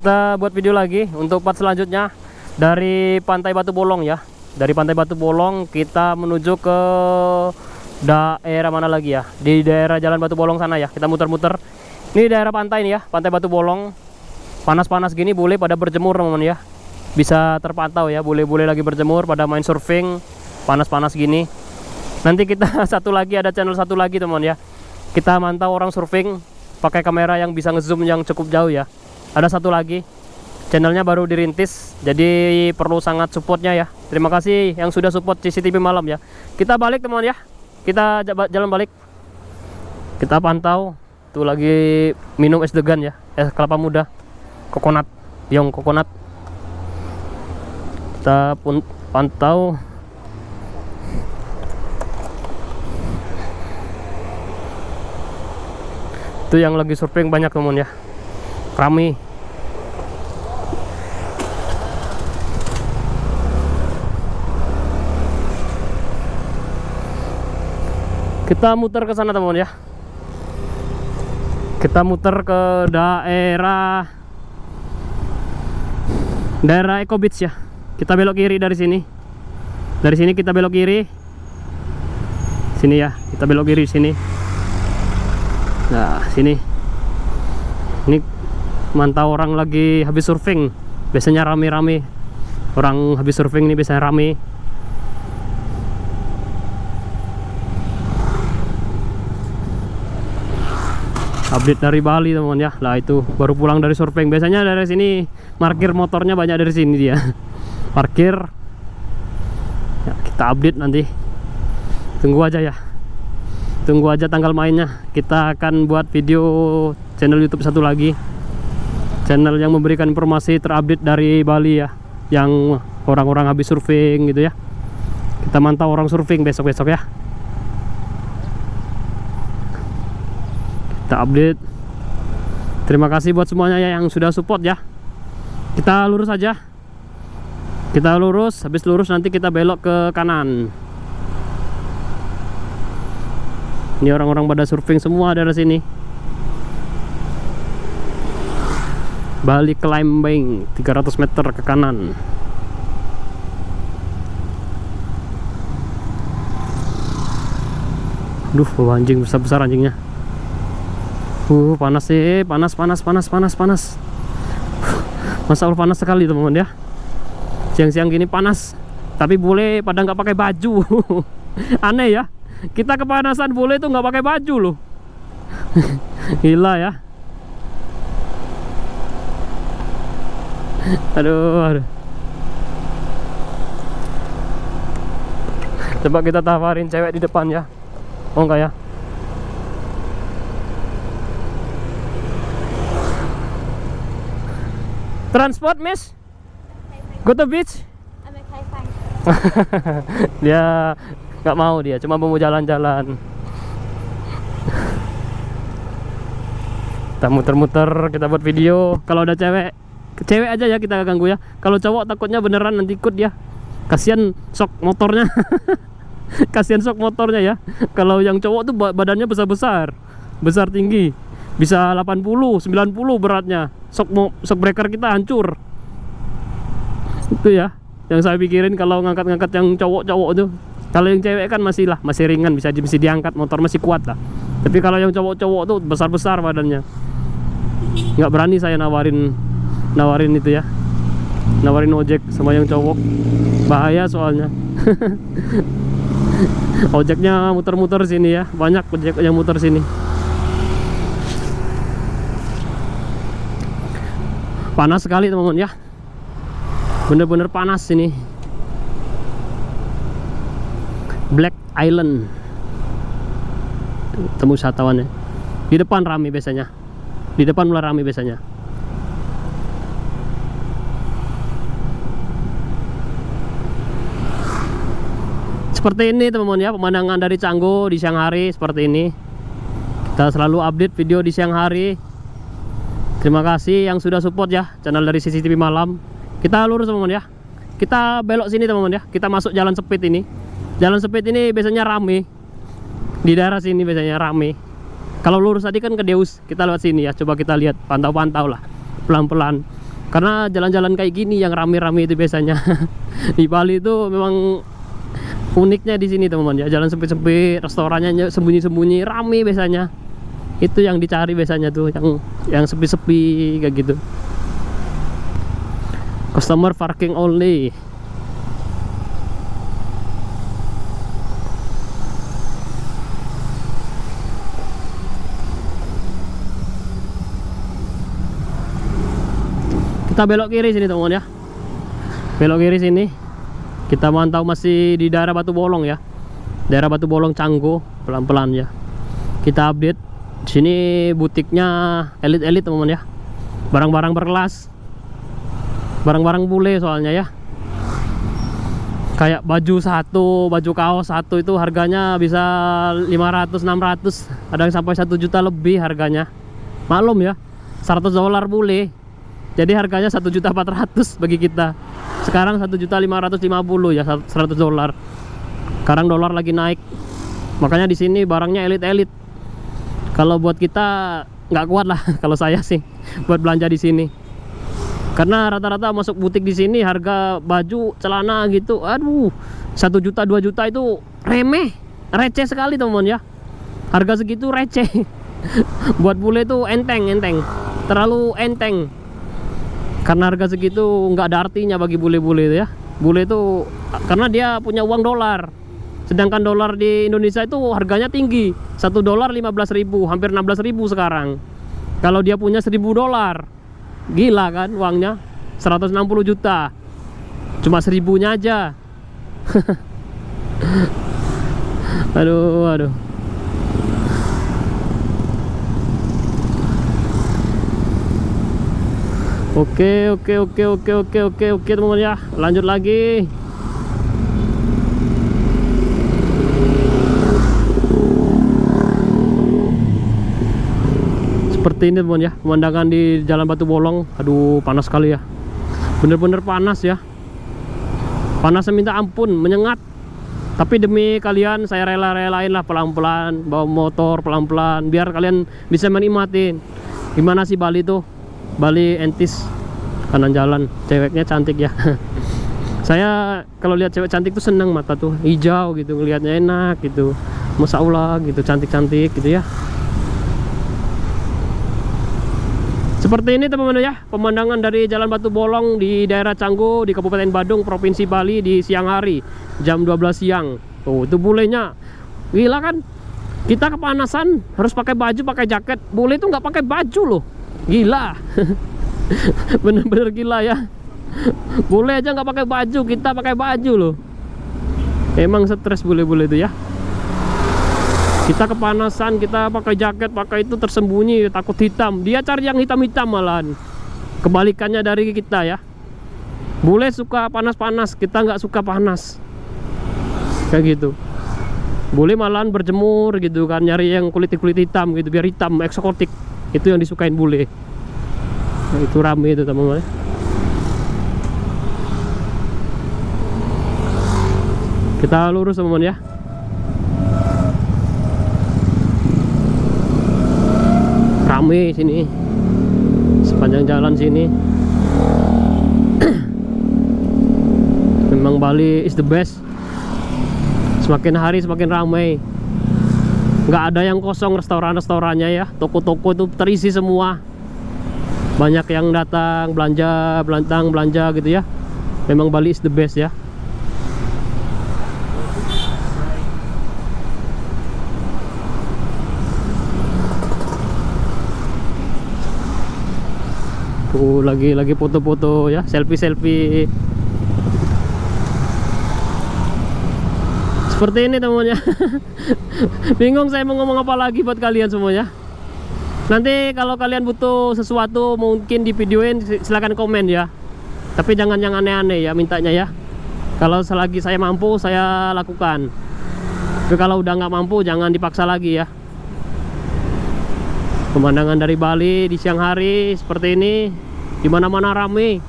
Kita buat video lagi untuk part selanjutnya dari Pantai Batu Bolong ya. Dari Pantai Batu Bolong kita menuju ke daerah mana lagi ya? Di daerah Jalan Batu Bolong sana ya. Kita muter-muter. Ini daerah pantai nih ya, Pantai Batu Bolong. Panas-panas gini boleh pada berjemur teman-teman ya. Bisa terpantau ya, boleh-boleh lagi berjemur pada main surfing. Panas-panas gini. Nanti kita satu lagi ada channel satu lagi teman ya. Kita mantau orang surfing pakai kamera yang bisa ngezoom yang cukup jauh ya ada satu lagi. Channelnya baru dirintis jadi perlu sangat supportnya ya. Terima kasih yang sudah support CCTV malam ya. Kita balik teman ya. Kita jalan balik. Kita pantau. Tuh lagi minum es degan ya. Es kelapa muda. Kokonat yong kokonat kita pun pantau. Itu yang lagi surfing banyak teman ya rame. Kita muter ke sana teman ya. Kita muter ke daerah daerah Eco Beach ya. Kita belok kiri dari sini. Dari sini kita belok kiri. Sini ya. Kita belok kiri sini. Nah sini. Ini mantau orang lagi habis surfing. Biasanya rame-rame. Orang habis surfing ini biasanya rame. Update dari Bali teman ya. Lah itu baru pulang dari surfing. Biasanya dari sini parkir motornya banyak dari sini dia. Parkir. Ya, kita update nanti. Tunggu aja ya. Tunggu aja tanggal mainnya. Kita akan buat video channel YouTube satu lagi channel yang memberikan informasi terupdate dari Bali ya yang orang-orang habis surfing gitu ya. Kita mantau orang surfing besok-besok ya. Kita update. Terima kasih buat semuanya ya yang sudah support ya. Kita lurus aja. Kita lurus habis lurus nanti kita belok ke kanan. Ini orang-orang pada surfing semua dari sini Bali climbing 300 meter ke kanan Duh, bawa anjing besar-besar anjingnya. Uh, panas sih, panas, panas, panas, panas, panas. Masa Allah panas sekali teman-teman ya. Siang-siang gini panas, tapi boleh pada nggak pakai baju. Aneh ya. Kita kepanasan boleh tuh nggak pakai baju loh. Gila ya. Aduh, aduh. Coba kita tawarin cewek di depan ya. Oh enggak ya? Transport, Miss? Go to beach? Dia nggak mau dia, cuma mau jalan-jalan. Kita muter-muter, kita buat video. Kalau ada cewek, cewek aja ya kita ganggu ya. Kalau cowok takutnya beneran nanti ikut dia. Kasihan sok motornya. Kasihan sok motornya ya. Kalau yang cowok tuh ba- badannya besar-besar, besar tinggi. Bisa 80, 90 beratnya. Sok mo- sok breaker kita hancur. Itu ya. Yang saya pikirin kalau ngangkat-ngangkat yang cowok-cowok tuh. Kalau yang cewek kan masih lah, masih ringan bisa bisa diangkat, motor masih kuat lah. Tapi kalau yang cowok-cowok tuh besar-besar badannya. Nggak berani saya nawarin nawarin itu ya. Nawarin ojek sama yang cowok. Bahaya soalnya. Ojeknya muter-muter sini ya. Banyak ojek yang muter sini. Panas sekali teman-teman ya. Bener-bener panas sini. Black Island. Temu wisatawan ya. Di depan rame biasanya. Di depan mulai rame biasanya. Seperti ini teman-teman ya pemandangan dari Canggu di siang hari seperti ini. Kita selalu update video di siang hari. Terima kasih yang sudah support ya channel dari CCTV malam. Kita lurus teman-teman ya. Kita belok sini teman-teman ya. Kita masuk jalan sepit ini. Jalan sepit ini biasanya rame. Di daerah sini biasanya rame. Kalau lurus tadi kan ke Deus, kita lewat sini ya. Coba kita lihat pantau-pantau lah. Pelan-pelan. karena jalan-jalan kayak gini yang rame-rame itu biasanya di Bali itu memang uniknya di sini teman-teman. Ya jalan sempit-sempit restorannya sembunyi-sembunyi rame biasanya. Itu yang dicari biasanya tuh yang yang sepi-sepi kayak gitu. Customer parking only. Kita belok kiri sini teman-teman ya. Belok kiri sini kita mantau masih di daerah Batu Bolong ya. Daerah Batu Bolong Canggu pelan-pelan ya. Kita update. Sini butiknya elit-elit teman-teman ya. Barang-barang berkelas. Barang-barang bule soalnya ya. Kayak baju satu baju kaos satu itu harganya bisa 500 600 ada yang sampai satu juta lebih harganya. Maklum ya 100 dolar bule jadi harganya satu juta 400 bagi kita. Sekarang satu juta 550 ya 100 dolar. Sekarang dolar lagi naik. Makanya di sini barangnya elit-elit. Kalau buat kita nggak kuat lah kalau saya sih buat belanja di sini. Karena rata-rata masuk butik di sini harga baju celana gitu aduh satu juta dua juta itu remeh receh sekali teman ya. Harga segitu receh. Buat bule itu enteng enteng. Terlalu enteng karena harga segitu nggak ada artinya bagi bule-bule itu ya. Bule itu karena dia punya uang dolar. Sedangkan dolar di Indonesia itu harganya tinggi. Satu dolar 15.000 hampir 16.000 sekarang. Kalau dia punya 1000 dolar gila kan uangnya? 160 juta. Cuma seribunya aja. Aduh aduh Oke oke oke oke oke oke oke teman-teman ya. Lanjut lagi. Seperti ini teman ya. Pemandangan di jalan batu bolong. Aduh panas sekali ya. Bener-bener panas ya. Panasnya minta ampun menyengat. Tapi demi kalian saya rela-relain lah pelan-pelan. Bawa motor pelan-pelan biar kalian bisa menikmatin gimana sih Bali tuh Bali entis kanan jalan ceweknya cantik ya saya kalau lihat cewek cantik tuh seneng mata tuh hijau gitu ngelihatnya enak gitu Masya Allah gitu cantik-cantik gitu ya Seperti ini teman-teman ya, pemandangan dari Jalan Batu Bolong di daerah Canggu di Kabupaten Badung, Provinsi Bali di siang hari, jam 12 siang. Tuh, itu bulenya. Gila kan? Kita kepanasan, harus pakai baju, pakai jaket. Bule itu nggak pakai baju loh. Gila. Bener-bener gila ya. Bule aja nggak pakai baju, kita pakai baju loh. Emang stres bule-bule itu ya. Kita kepanasan kita pakai jaket pakai itu tersembunyi takut hitam. Dia cari yang hitam-hitam malahan. Kebalikannya dari kita ya. Boleh suka panas-panas kita nggak suka panas. Kayak gitu. Boleh malahan berjemur gitu kan nyari yang kulit-kulit hitam gitu biar hitam eksotik itu yang disukain bule. Nah, itu rame itu teman-teman kita lurus teman-teman ya. Rame sini. Sepanjang jalan sini. Memang Bali is the best. Semakin hari semakin ramai nggak ada yang kosong restoran-restorannya ya. Toko-toko itu terisi semua. Banyak yang datang belanja belantang belanja gitu ya. Memang Bali is the best ya. Tuh lagi lagi foto-foto ya, selfie-selfie. Seperti ini teman-teman ya. Bingung saya mau ngomong apa lagi buat kalian semuanya. Nanti kalau kalian butuh sesuatu mungkin di videoin silahkan komen ya. Tapi jangan yang aneh-aneh ya mintanya ya. Kalau selagi saya mampu saya lakukan. Tapi kalau udah nggak mampu jangan dipaksa lagi ya pemandangan dari Bali di siang hari seperti ini di mana-mana rame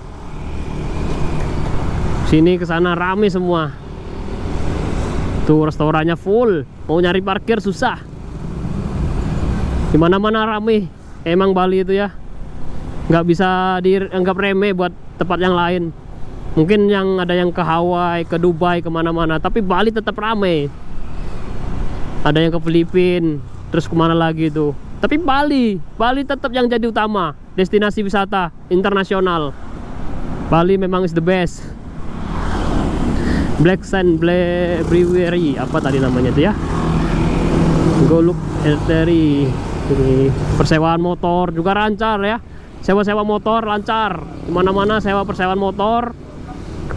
sini ke sana rame semua tuh restorannya full. Mau nyari parkir susah. Di mana-mana rame. Emang Bali itu ya. Nggak bisa dianggap remeh buat tempat yang lain. Mungkin yang ada yang ke Hawaii ke Dubai ke mana-mana. Tapi Bali tetap ramai ada yang ke Filipina terus ke mana lagi itu. Tapi Bali Bali tetap yang jadi utama. Destinasi wisata internasional. Bali memang is the best Black Sand Ble- Brewery. Apa tadi namanya itu ya? Goluk Elteri ini persewaan motor juga lancar ya. Sewa-sewa motor lancar. Ke mana-mana sewa persewaan motor.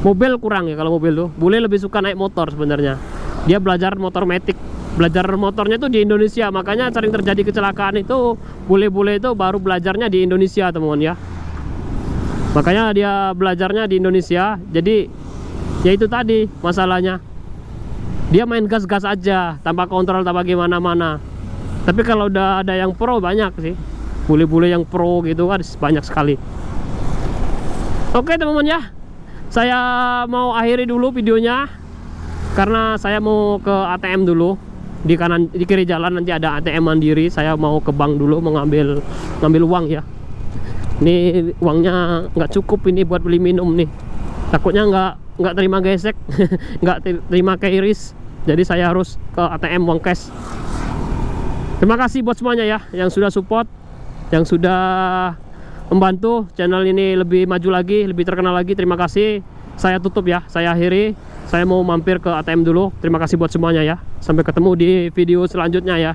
Mobil kurang ya kalau mobil tuh. Bule lebih suka naik motor sebenarnya. Dia belajar motor metik. Belajar motornya itu di Indonesia. Makanya sering terjadi kecelakaan itu. Bule-bule itu baru belajarnya di Indonesia teman-teman ya. Makanya dia belajarnya di Indonesia. Jadi ya itu tadi masalahnya. Dia main gas-gas aja tanpa kontrol tanpa gimana-mana. Tapi kalau udah ada yang pro banyak sih. Bule-bule yang pro gitu kan banyak sekali. Oke teman-teman ya. Saya mau akhiri dulu videonya karena saya mau ke ATM dulu. Di kanan di kiri jalan nanti ada ATM mandiri. Saya mau ke bank dulu mengambil ngambil uang ya. Ini uangnya nggak cukup ini buat beli minum nih. Takutnya nggak nggak terima gesek nggak ter- terima keiris. Jadi saya harus ke ATM uang cash. Terima kasih buat semuanya ya yang sudah support yang sudah membantu channel ini lebih maju lagi lebih terkenal lagi. Terima kasih. Saya tutup ya saya akhiri. Saya mau mampir ke ATM dulu. Terima kasih buat semuanya ya. Sampai ketemu di video selanjutnya ya